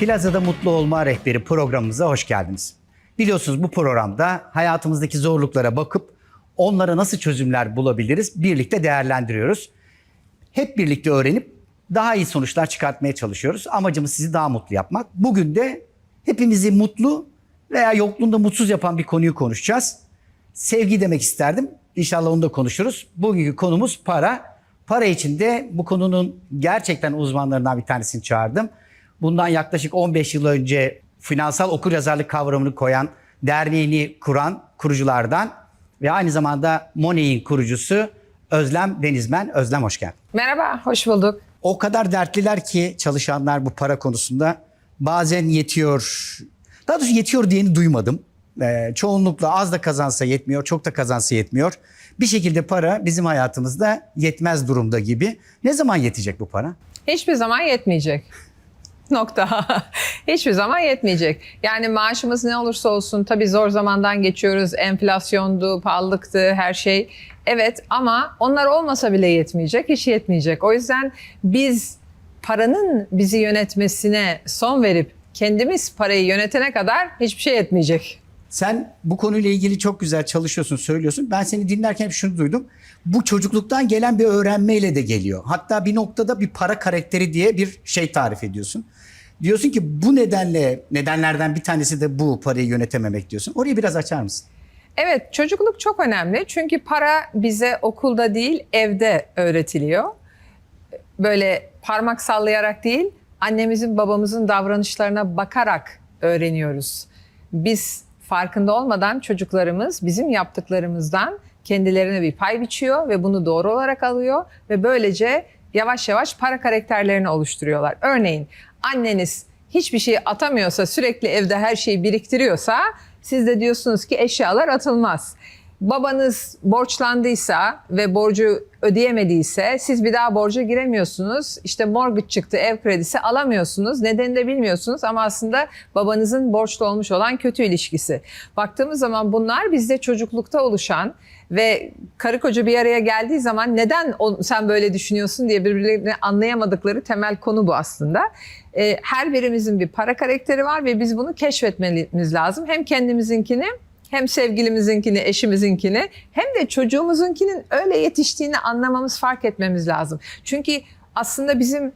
Plazada Mutlu Olma Rehberi programımıza hoş geldiniz. Biliyorsunuz bu programda hayatımızdaki zorluklara bakıp onlara nasıl çözümler bulabiliriz birlikte değerlendiriyoruz. Hep birlikte öğrenip daha iyi sonuçlar çıkartmaya çalışıyoruz. Amacımız sizi daha mutlu yapmak. Bugün de hepimizi mutlu veya yokluğunda mutsuz yapan bir konuyu konuşacağız. Sevgi demek isterdim. İnşallah onu da konuşuruz. Bugünkü konumuz para. Para için de bu konunun gerçekten uzmanlarından bir tanesini çağırdım. Bundan yaklaşık 15 yıl önce finansal okuryazarlık kavramını koyan, derneğini kuran kuruculardan ve aynı zamanda Money'in kurucusu Özlem Denizmen. Özlem hoş geldin. Merhaba, hoş bulduk. O kadar dertliler ki çalışanlar bu para konusunda bazen yetiyor. Daha doğrusu yetiyor diyeni duymadım. Ee, çoğunlukla az da kazansa yetmiyor, çok da kazansa yetmiyor. Bir şekilde para bizim hayatımızda yetmez durumda gibi. Ne zaman yetecek bu para? Hiçbir zaman yetmeyecek. Nokta. Hiçbir zaman yetmeyecek. Yani maaşımız ne olursa olsun tabii zor zamandan geçiyoruz. Enflasyondu, pahalılıktı, her şey. Evet ama onlar olmasa bile yetmeyecek, hiç yetmeyecek. O yüzden biz paranın bizi yönetmesine son verip kendimiz parayı yönetene kadar hiçbir şey yetmeyecek. Sen bu konuyla ilgili çok güzel çalışıyorsun, söylüyorsun. Ben seni dinlerken hep şunu duydum. Bu çocukluktan gelen bir öğrenmeyle de geliyor. Hatta bir noktada bir para karakteri diye bir şey tarif ediyorsun. Diyorsun ki bu nedenle, nedenlerden bir tanesi de bu parayı yönetememek diyorsun. Orayı biraz açar mısın? Evet, çocukluk çok önemli. Çünkü para bize okulda değil, evde öğretiliyor. Böyle parmak sallayarak değil, annemizin, babamızın davranışlarına bakarak öğreniyoruz. Biz farkında olmadan çocuklarımız bizim yaptıklarımızdan kendilerine bir pay biçiyor ve bunu doğru olarak alıyor ve böylece yavaş yavaş para karakterlerini oluşturuyorlar. Örneğin anneniz hiçbir şey atamıyorsa, sürekli evde her şeyi biriktiriyorsa siz de diyorsunuz ki eşyalar atılmaz. Babanız borçlandıysa ve borcu ödeyemediyse siz bir daha borca giremiyorsunuz. İşte mortgage çıktı, ev kredisi alamıyorsunuz. Nedenini de bilmiyorsunuz ama aslında babanızın borçlu olmuş olan kötü ilişkisi. Baktığımız zaman bunlar bizde çocuklukta oluşan ve karı koca bir araya geldiği zaman neden sen böyle düşünüyorsun diye birbirlerini anlayamadıkları temel konu bu aslında. Ee, her birimizin bir para karakteri var ve biz bunu keşfetmemiz lazım. Hem kendimizinkini hem sevgilimizinkini, eşimizinkini hem de çocuğumuzunkinin öyle yetiştiğini anlamamız, fark etmemiz lazım. Çünkü aslında bizim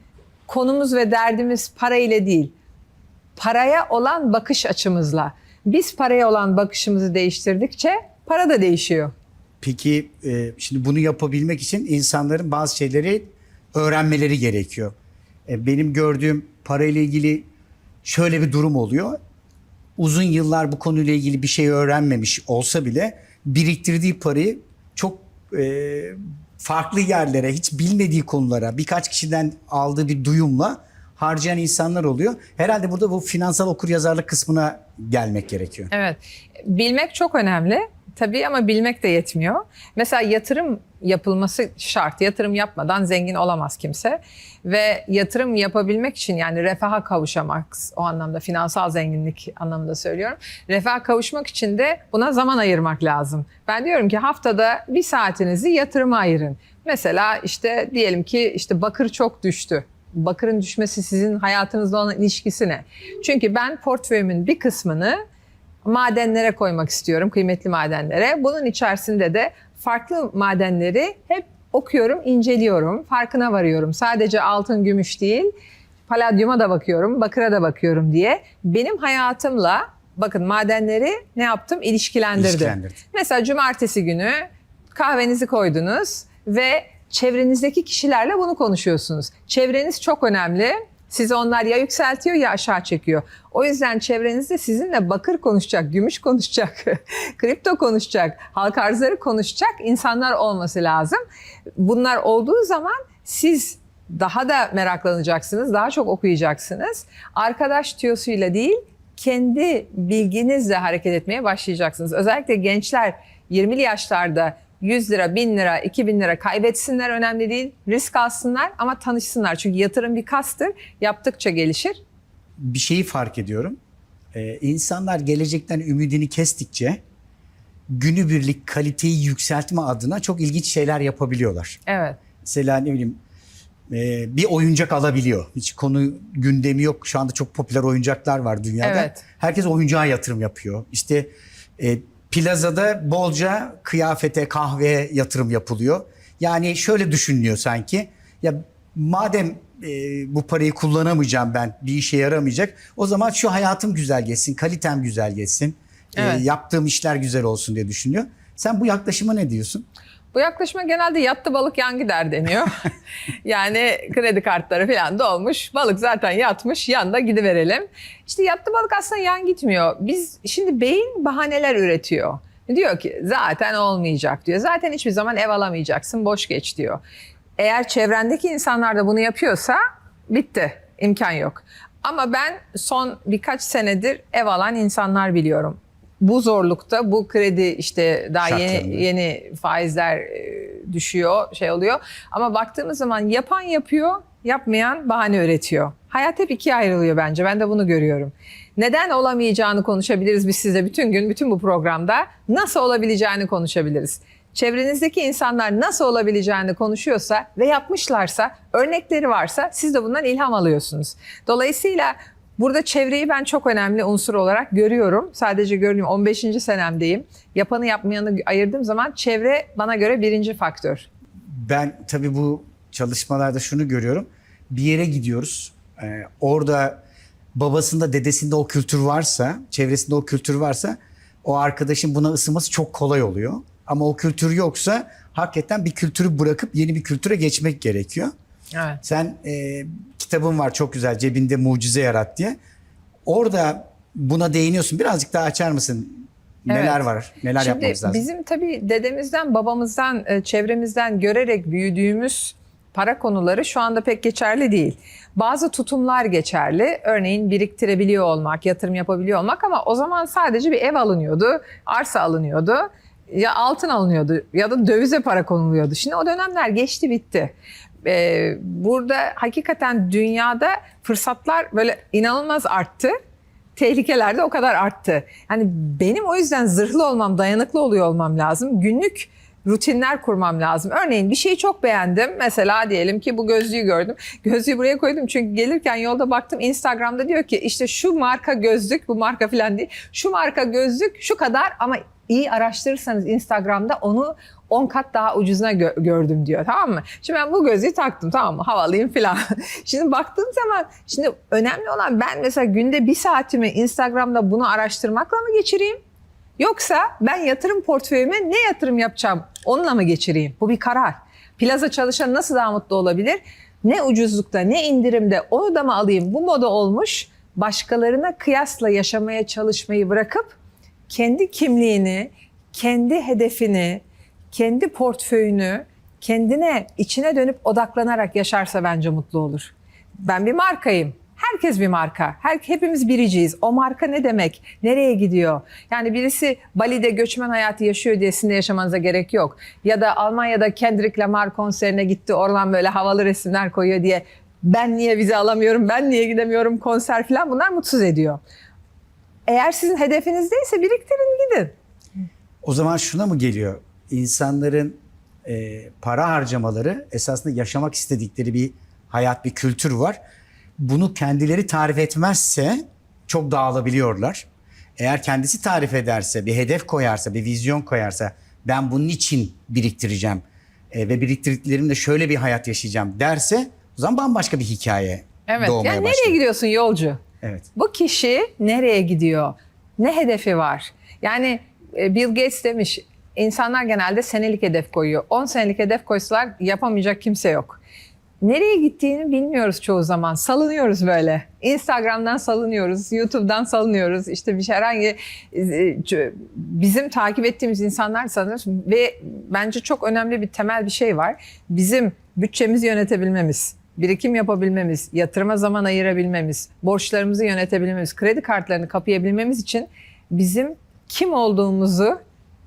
konumuz ve derdimiz para ile değil, paraya olan bakış açımızla. Biz paraya olan bakışımızı değiştirdikçe para da değişiyor. Peki e, şimdi bunu yapabilmek için insanların bazı şeyleri öğrenmeleri gerekiyor. E, benim gördüğüm parayla ilgili şöyle bir durum oluyor. Uzun yıllar bu konuyla ilgili bir şey öğrenmemiş olsa bile biriktirdiği parayı çok e, farklı yerlere, hiç bilmediği konulara, birkaç kişiden aldığı bir duyumla harcayan insanlar oluyor. Herhalde burada bu finansal okuryazarlık kısmına gelmek gerekiyor. Evet. Bilmek çok önemli. Tabii ama bilmek de yetmiyor. Mesela yatırım yapılması şart. Yatırım yapmadan zengin olamaz kimse. Ve yatırım yapabilmek için yani refaha kavuşamak o anlamda finansal zenginlik anlamında söylüyorum. Refaha kavuşmak için de buna zaman ayırmak lazım. Ben diyorum ki haftada bir saatinizi yatırıma ayırın. Mesela işte diyelim ki işte bakır çok düştü. Bakırın düşmesi sizin hayatınızla olan ilişkisi ne? Çünkü ben portföyümün bir kısmını madenlere koymak istiyorum, kıymetli madenlere. Bunun içerisinde de farklı madenleri hep okuyorum, inceliyorum, farkına varıyorum. Sadece altın, gümüş değil, paladyuma da bakıyorum, bakıra da bakıyorum diye. Benim hayatımla bakın madenleri ne yaptım? İlişkilendirdim. İlişkilendirdin. Mesela cumartesi günü kahvenizi koydunuz ve çevrenizdeki kişilerle bunu konuşuyorsunuz. Çevreniz çok önemli. Sizi onlar ya yükseltiyor ya aşağı çekiyor. O yüzden çevrenizde sizinle bakır konuşacak, gümüş konuşacak, kripto konuşacak, halk arzları konuşacak insanlar olması lazım. Bunlar olduğu zaman siz daha da meraklanacaksınız, daha çok okuyacaksınız. Arkadaş tüyosuyla değil, kendi bilginizle hareket etmeye başlayacaksınız. Özellikle gençler 20'li yaşlarda 100 lira, 1000 lira, 2000 lira kaybetsinler önemli değil. Risk alsınlar ama tanışsınlar. Çünkü yatırım bir kastır. Yaptıkça gelişir. bir şeyi fark ediyorum. Ee, insanlar gelecekten ümidini kestikçe günübirlik kaliteyi yükseltme adına çok ilginç şeyler yapabiliyorlar. Evet. Mesela ne bileyim e, bir oyuncak alabiliyor. Hiç konu gündemi yok. Şu anda çok popüler oyuncaklar var dünyada. Evet. Herkes oyuncağa yatırım yapıyor. İşte e, plazada bolca kıyafete, kahveye yatırım yapılıyor. Yani şöyle düşünülüyor sanki. Ya madem e, bu parayı kullanamayacağım ben, bir işe yaramayacak. O zaman şu hayatım güzel geçsin, kalitem güzel geçsin. e, Evet. yaptığım işler güzel olsun diye düşünüyor. Sen bu yaklaşıma ne diyorsun? Bu yaklaşıma genelde yattı balık yan gider deniyor. yani kredi kartları falan dolmuş. Balık zaten yatmış yanda gidiverelim. İşte yattı balık aslında yan gitmiyor. Biz şimdi beyin bahaneler üretiyor. Diyor ki zaten olmayacak diyor. Zaten hiçbir zaman ev alamayacaksın boş geç diyor. Eğer çevrendeki insanlar da bunu yapıyorsa bitti. imkan yok. Ama ben son birkaç senedir ev alan insanlar biliyorum. Bu zorlukta bu kredi işte daha yeni yeni faizler e, düşüyor, şey oluyor. Ama baktığımız zaman yapan yapıyor, yapmayan bahane üretiyor. Hayat hep ikiye ayrılıyor bence. Ben de bunu görüyorum. Neden olamayacağını konuşabiliriz biz sizle bütün gün, bütün bu programda. Nasıl olabileceğini konuşabiliriz. Çevrenizdeki insanlar nasıl olabileceğini konuşuyorsa ve yapmışlarsa, örnekleri varsa siz de bundan ilham alıyorsunuz. Dolayısıyla Burada çevreyi ben çok önemli unsur olarak görüyorum. Sadece görmüyorum. 15. senemdeyim. Yapanı yapmayanı ayırdığım zaman çevre bana göre birinci faktör. Ben tabii bu çalışmalarda şunu görüyorum. Bir yere gidiyoruz. Ee, orada babasında, dedesinde o kültür varsa, çevresinde o kültür varsa o arkadaşın buna ısınması çok kolay oluyor. Ama o kültür yoksa hakikaten bir kültürü bırakıp yeni bir kültüre geçmek gerekiyor. Evet. Sen e, kitabın var çok güzel cebinde mucize yarat diye. Orada buna değiniyorsun. Birazcık daha açar mısın? Neler Evet. var? Neler Şimdi yapmamız lazım? bizim tabii dedemizden, babamızdan, e, çevremizden görerek büyüdüğümüz para konuları şu anda pek geçerli değil. Bazı tutumlar geçerli. Örneğin biriktirebiliyor olmak, yatırım yapabiliyor olmak ama o zaman sadece bir ev alınıyordu, arsa alınıyordu, ya altın alınıyordu ya da dövize para konuluyordu. Şimdi o dönemler geçti bitti. Ee, burada hakikaten dünyada fırsatlar böyle inanılmaz arttı tehlikeler de o kadar arttı. Yani benim o yüzden zırhlı olmam, dayanıklı oluyor olmam lazım. Günlük rutinler kurmam lazım. Örneğin bir şeyi çok beğendim. Mesela diyelim ki bu gözlüğü gördüm. Gözlüğü buraya koydum çünkü gelirken yolda baktım Instagram'da diyor ki işte şu marka gözlük, bu marka falan değil. Şu marka gözlük şu kadar ama iyi araştırırsanız Instagram'da onu 10 kat daha ucuzuna gö- gördüm diyor tamam mı? Şimdi ben bu gözlüğü taktım tamam mı havalıyım falan. şimdi baktığım zaman şimdi önemli olan ben mesela günde bir saatimi Instagram'da bunu araştırmakla mı geçireyim? Yoksa ben yatırım portföyüme ne yatırım yapacağım onunla mı geçireyim? Bu bir karar. Plaza çalışan nasıl daha mutlu olabilir? Ne ucuzlukta ne indirimde onu da mı alayım? Bu moda olmuş. Başkalarına kıyasla yaşamaya çalışmayı bırakıp kendi kimliğini, kendi hedefini, kendi portföyünü kendine içine dönüp odaklanarak yaşarsa bence mutlu olur. Ben bir markayım. Herkes bir marka. Her, hepimiz biriciyiz. O marka ne demek? Nereye gidiyor? Yani birisi Bali'de göçmen hayatı yaşıyor diye sizin yaşamanıza gerek yok. Ya da Almanya'da Kendrick Lamar konserine gitti. Oradan böyle havalı resimler koyuyor diye ben niye vize alamıyorum, ben niye gidemiyorum konser falan bunlar mutsuz ediyor. Eğer sizin hedefiniz değilse biriktirin gidin. O zaman şuna mı geliyor? İnsanların e, para harcamaları esasında yaşamak istedikleri bir hayat, bir kültür var. Bunu kendileri tarif etmezse çok dağılabiliyorlar. Eğer kendisi tarif ederse, bir hedef koyarsa, bir vizyon koyarsa ben bunun için biriktireceğim e, ve biriktirdiklerimle şöyle bir hayat yaşayacağım derse o zaman bambaşka bir hikaye Evet. doğmaya Yani başlıyor. nereye gidiyorsun yolcu? Evet. Bu kişi nereye gidiyor? Ne hedefi var? Yani e, Bill Gates demiş insanlar genelde senelik hedef koyuyor. 10 senelik hedef koysalar yapamayacak kimse yok. Nereye gittiğini bilmiyoruz çoğu zaman. Salınıyoruz böyle. Instagram'dan salınıyoruz, YouTube'dan salınıyoruz. İşte bir şey herhangi e, bizim takip ettiğimiz insanlar sanırız ve bence çok önemli bir temel bir şey var. Bizim bütçemizi yönetebilmemiz, birikim yapabilmemiz, yatırıma zaman ayırabilmemiz, borçlarımızı yönetebilmemiz, kredi kartlarını kapayabilmemiz için bizim kim olduğumuzu,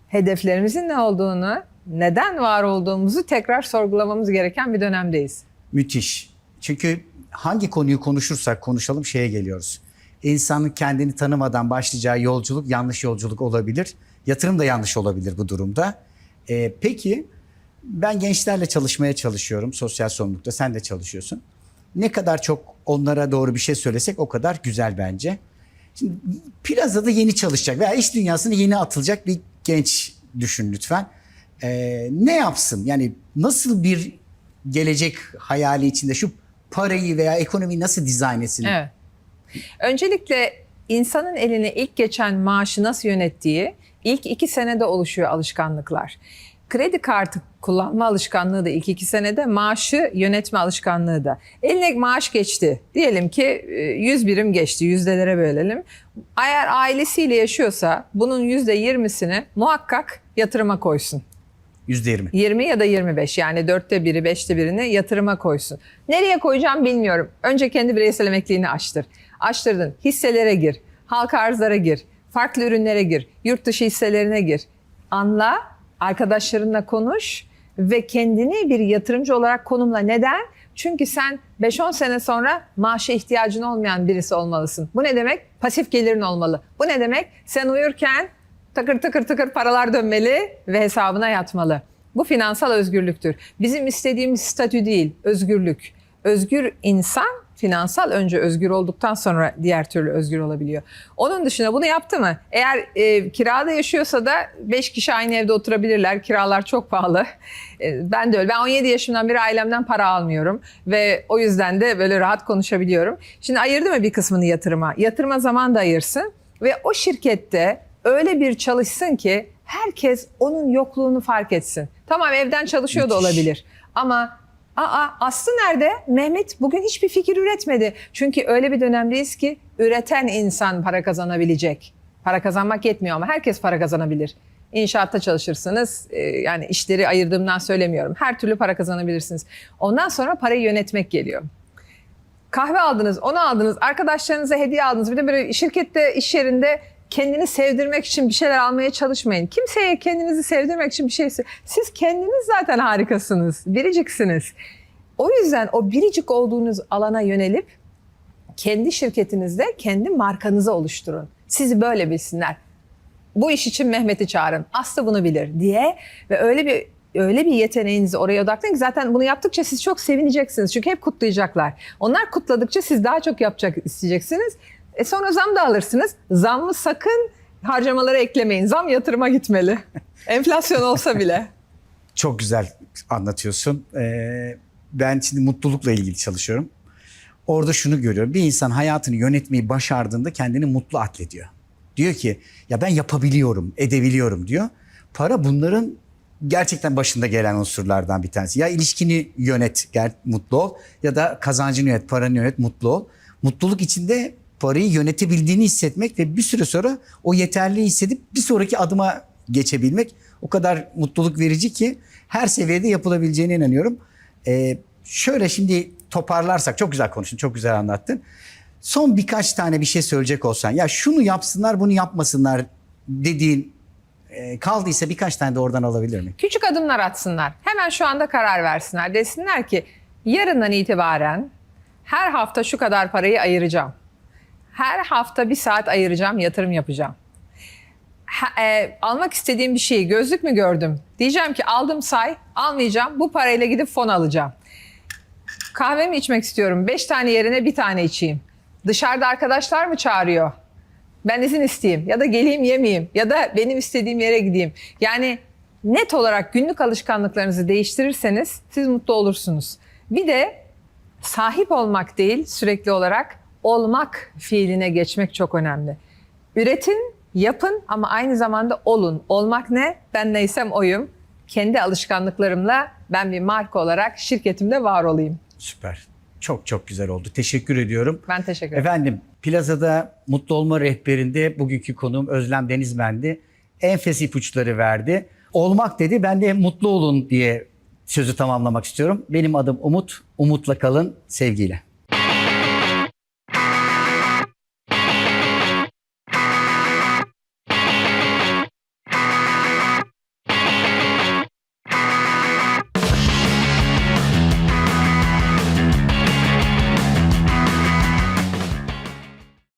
hedeflerimizin ne olduğunu, neden var olduğumuzu tekrar sorgulamamız gereken bir dönemdeyiz. Müthiş. Çünkü hangi konuyu konuşursak konuşalım şeye geliyoruz. İnsanın kendini tanımadan başlayacağı yolculuk yanlış yolculuk olabilir. Yatırım da yanlış olabilir bu durumda. Ee, peki Ben gençlerle çalışmaya çalışıyorum sosyal sorumlulukta. Sen de çalışıyorsun. Ne kadar çok onlara doğru bir şey söylesek o kadar güzel bence. Şimdi plazada yeni çalışacak veya iş dünyasına yeni atılacak bir genç düşün lütfen. Ee, ne yapsın? Yani nasıl bir gelecek hayali içinde şu parayı veya ekonomiyi nasıl dizayn etsin? Evet. Öncelikle insanın eline ilk geçen maaşı nasıl yönettiği ilk iki senede oluşuyor alışkanlıklar. Kredi kartı kullanma alışkanlığı da ilk iki senede, maaşı yönetme alışkanlığı da. Eline maaş geçti. Diyelim ki e, 100 birim geçti, yüzdelere bölelim. Eğer ailesiyle yaşıyorsa bunun yüzde 20'sini muhakkak yatırıma koysun. Yüzde yirmi. 20 ya da 25 yani dörtte biri, beşte birini yatırıma koysun. Nereye koyacağım bilmiyorum. Önce kendi bireysel emekliliğini açtır. Açtırdın. Hisselere gir. Halka arzlara gir. Farklı ürünlere gir. Yurt dışı hisselerine gir. Anla, arkadaşlarınla konuş ve kendini bir yatırımcı olarak konumla. Neden? Çünkü sen 5-10 sene sonra maaşa ihtiyacın olmayan birisi olmalısın. Bu ne demek? Pasif gelirin olmalı. Bu ne demek? Sen uyurken takır takır takır paralar dönmeli ve hesabına yatmalı. Bu finansal özgürlüktür. Bizim istediğimiz statü değil, özgürlük. Özgür insan finansal önce özgür olduktan sonra diğer türlü özgür olabiliyor. Onun dışında bunu yaptı mı? Eğer e, kirada yaşıyorsa da 5 kişi aynı evde oturabilirler. Kiralar çok pahalı. E, ben de öyle. Ben 17 yaşımdan beri ailemden para almıyorum ve o yüzden de böyle rahat konuşabiliyorum. Şimdi ayırdı mı bir kısmını yatırıma? Yatırıma zaman da ayırsın ve o şirkette öyle bir çalışsın ki herkes onun yokluğunu fark etsin. Tamam evden çalışıyor da olabilir ama aa Aslı nerede? Mehmet bugün hiçbir fikir üretmedi. Çünkü öyle bir dönemdeyiz ki üreten insan para kazanabilecek. Para kazanmak yetmiyor ama herkes para kazanabilir. İnşaatta çalışırsınız. e, yani işleri ayırdığımdan söylemiyorum. Her türlü para kazanabilirsiniz. Ondan sonra parayı yönetmek geliyor kahve aldınız, onu aldınız, arkadaşlarınıza hediye aldınız. Bir de böyle şirkette, iş yerinde kendini sevdirmek için bir şeyler almaya çalışmayın. Kimseye kendinizi sevdirmek için bir şey Siz kendiniz zaten harikasınız, biriciksiniz. O yüzden o biricik olduğunuz alana yönelip kendi şirketinizde kendi markanızı oluşturun. Sizi böyle bilsinler. Bu iş için Mehmet'i çağırın. Aslı bunu bilir diye ve öyle bir öyle bir yeteneğinizi oraya odaklayın ki zaten bunu yaptıkça siz çok sevineceksiniz. Çünkü hep kutlayacaklar. Onlar kutladıkça siz daha çok yapacak isteyeceksiniz. E sonra zam da alırsınız. Zammı sakın harcamalara eklemeyin. Zam yatırıma gitmeli. Enflasyon olsa bile. Çok güzel anlatıyorsun. Ee, ben şimdi mutlulukla ilgili çalışıyorum. Orada şunu görüyorum. Bir insan hayatını yönetmeyi başardığında kendini mutlu addediyor. Diyor ki ya ben yapabiliyorum, edebiliyorum diyor. Para bunların gerçekten başında gelen unsurlardan bir tanesi. Ya ilişkini yönet, gel, mutlu ol ya da kazancını yönet, paranı yönet, mutlu ol. Mutluluk içinde parayı yönetebildiğini hissetmek ve bir süre sonra o yeterli hissedip bir sonraki adıma geçebilmek o kadar mutluluk verici ki her seviyede yapılabileceğine inanıyorum. Ee, şöyle şimdi toparlarsak çok güzel konuştun, çok güzel anlattın. Son birkaç tane bir şey söyleyecek olsan ya şunu yapsınlar bunu yapmasınlar dediğin e, kaldıysa birkaç tane de oradan alabilir miyim? Küçük adımlar atsınlar. Hemen şu anda karar versinler. Desinler ki yarından itibaren her hafta şu kadar parayı ayıracağım. Her hafta bir saat ayıracağım, yatırım yapacağım. Ha- e, almak istediğim bir şeyi gözlük mü gördüm? Diyeceğim ki aldım say, almayacağım. Bu parayla gidip fon alacağım. Kahve mi içmek istiyorum? Beş tane yerine bir tane içeyim. Dışarıda arkadaşlar mı çağırıyor? Ben izin isteyeyim ya da geleyim yemeyeyim ya da benim istediğim yere gideyim. Yani net olarak günlük alışkanlıklarınızı değiştirirseniz siz mutlu olursunuz. Bir de sahip olmak değil sürekli olarak olmak fiiline geçmek çok önemli. Üretin, yapın ama aynı zamanda olun. Olmak ne? Ben neysem oyum. Kendi alışkanlıklarımla ben bir marka olarak şirketimde var olayım. Süper. Çok çok güzel oldu. Teşekkür ediyorum. Ben teşekkür ederim. Efendim Plaza'da Mutlu Olma Rehberi'nde bugünkü konuğum Özlem Denizmen'di. Enfes ipuçları verdi. Olmak dedi ben de mutlu olun diye sözü tamamlamak istiyorum. Benim adım Umut. Umutla kalın sevgiyle.